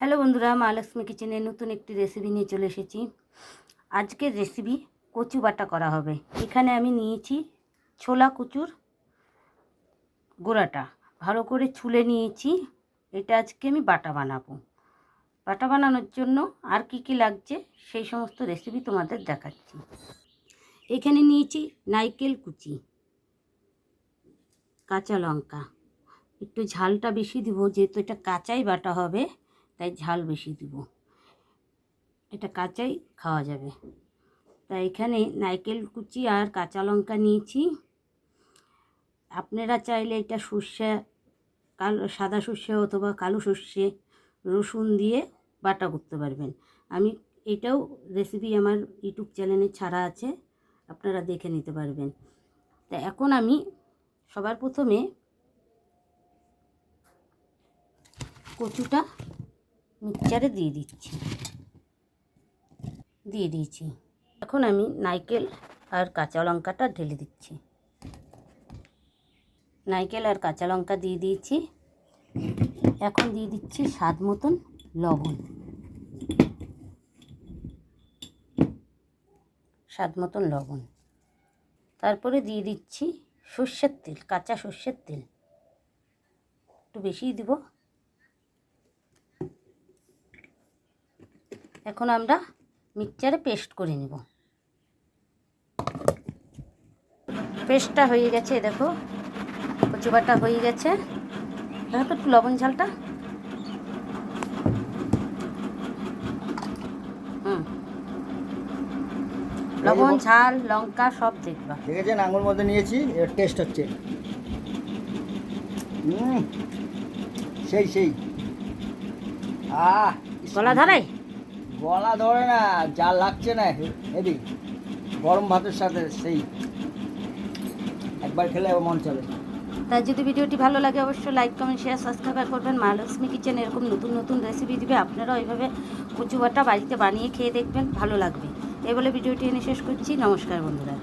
Hello বন্ধুরা, মা লক্ষ্মী কিচেনের নতুন একটি রেসিপি নিয়ে চলে এসেছি। আজকের রেসিপি কচু বাটা করা হবে। এখানে আমি নিয়েছি ছোলা কচুর গোড়াটা। ভালো করে ছুলে নিয়েছি। এটা আজকে আমি বাটা বানাবো। বাটা বানানোর জন্য আর কি কি লাগছে সেই সমস্ত রেসিপি তোমাদের দেখাচ্ছি। এখানে নিয়েছি নারকেল কুচি, কাঁচা লঙ্কা। একটু ঝালটা বেশি দিব, যেহেতু এটা কাঁচাই বাটা হবে। তাই ঝাল বেশি দিব। এটা কাঁচাই খাওয়া যাবে। তাই এখানে নারকেল কুচি আর কাঁচা লঙ্কা নিয়েছি। আপনারা চাইলে এটা সর্ষে, কালো, সাদা সর্ষে অথবা কালো সর্ষে, রসুন দিয়ে বাটা করতে পারবেন। আমি এটাও রেসিপি আমার ইউটিউব চ্যানেলে ছাড়া আছে, আপনারা দেখে নিতে পারবেন। তা এখন আমি সবার প্রথমে কচুটা মিক্সচারে দিয়ে দিচ্ছি। দিয়ে দিয়েছি। এখন আমি নারকেল আর কাঁচা লঙ্কাটা ঢেলে দিচ্ছি। নারকেল আর কাঁচা লঙ্কা দিয়ে দিয়েছি। এখন দিয়ে দিচ্ছি স্বাদ মতন লবণ। স্বাদ মতন লবণ। তারপরে দিয়ে দিচ্ছি সর্ষের তেল, কাঁচা সর্ষের তেল। একটু বেশিই দিব। এখন আমরা মিক্সচারে পেস্ট করে নেব। পেস্টটা হয়ে গেছে দেখো কচু বাটা হয়ে গেছে। দেখো একটু লবণ ঝালটা। হুম। লবণ ঝাল লঙ্কা সব দেখবা। দেখেছেন? আঙুর মধ্যে নিয়েছি এর টেস্ট হচ্ছে। সেই সেই। আহ গলা ধরাই গলা ধরে না, যা লাগছে না। হেভি গরম ভাতের সাথে সেই। একবার খেলে মন চলে। তাই যদি ভিডিওটি ভালো লাগে, অবশ্যই লাইক কমেন্ট শেয়ার সাবস্ক্রাইব করবেন। মহালক্ষ্মী কিচেন এরকম নতুন নতুন রেসিপি দিবে আপনারা ওইভাবে কচু বাটা বাড়িতে বানিয়ে খেয়ে দেখবেন, ভালো লাগবে। এই বলে ভিডিওটি এনে শেষ করছি। নমস্কার বন্ধুরা।